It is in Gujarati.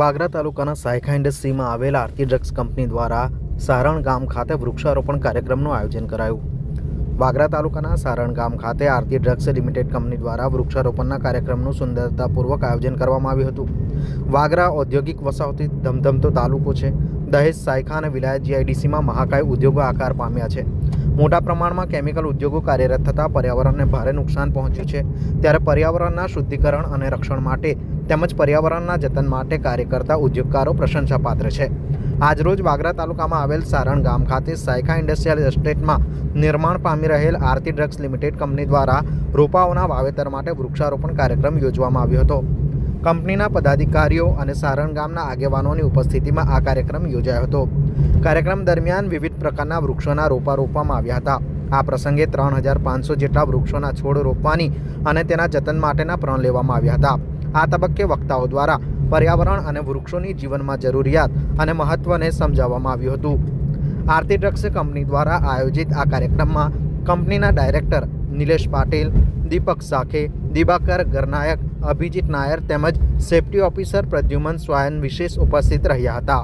વાગરા તાલુકાના સાયખા ઇન્ડસ્ટ્રીમાં આવેલ આરતી ડ્રગ્સ કંપની દ્વારા સારણ ગામ ખાતે વૃક્ષારોપણ કાર્યક્રમનું આયોજન કરાયું. વાગરા તાલુકાના સારણ ગામ ખાતે આરતી ડ્રગ્સ લિમિટેડ કંપની દ્વારા વૃક્ષારોપણના કાર્યક્રમનું સુંદરતાપૂર્વક આયોજન કરવામાં આવ્યું હતું. વાગરા ઔદ્યોગિક વસાહતી ધમધમતો તાલુકો છે. દહેજ, સાયખા અને વિલાયત જીઆઈડીસીમાં મહાકાય ઉદ્યોગો આકાર પામ્યા છે. મોટા પ્રમાણમાં કેમિકલ ઉદ્યોગો કાર્યરત થતાં પર્યાવરણને ભારે નુકસાન પહોંચ્યું છે. ત્યારે પર્યાવરણના શુદ્ધિકરણ અને રક્ષણ માટે તેમજ પર્યાવરણના જતન માટે કાર્ય કરતા ઉદ્યોગકારો પ્રશંસાપાત્ર છે. આજરોજ વાગરા તાલુકામાં આવેલ સારણ ગામ ખાતે સાયખા ઇન્ડસ્ટ્રીયલ એસ્ટેટમાં નિર્માણ પામી રહેલ આરતી ડ્રગ્સ લિમિટેડ કંપની દ્વારા રોપાઓના વાવેતર માટે વૃક્ષારોપણ કાર્યક્રમ યોજવામાં આવ્યો હતો. કંપનીના પદાધિકારીઓ અને સારણ ગામના આગેવાનોની ઉપસ્થિતિમાં આ કાર્યક્રમ યોજાયો હતો. કાર્યક્રમ દરમિયાન વિવિધ પ્રકારના વૃક્ષોના રોપા રોપવામાં આવ્યા હતા. આ પ્રસંગે ત્રણ હજાર પાંચસો જેટલા વૃક્ષોના છોડ રોપવાની અને તેના જતન માટેના પ્રણ લેવામાં આવ્યા હતા. આ તબક્કે વક્તાઓ દ્વારા પર્યાવરણ અને વૃક્ષોની જીવનમાં જરૂરિયાત અને મહત્ત્વને સમજાવવામાં આવ્યું હતું. આરતી ડ્રગ્સ કંપની દ્વારા આયોજિત આ કાર્યક્રમમાં કંપનીના ડાયરેક્ટર નિલેશ પાટીલ, દીપક સાખે, દિબાકર ગરનાયક, અભિજીત નાયર તેમજ સેફ્ટી ઓફિસર પ્રદ્યુમન સ્વાયન વિશેષ ઉપસ્થિત રહ્યા હતા.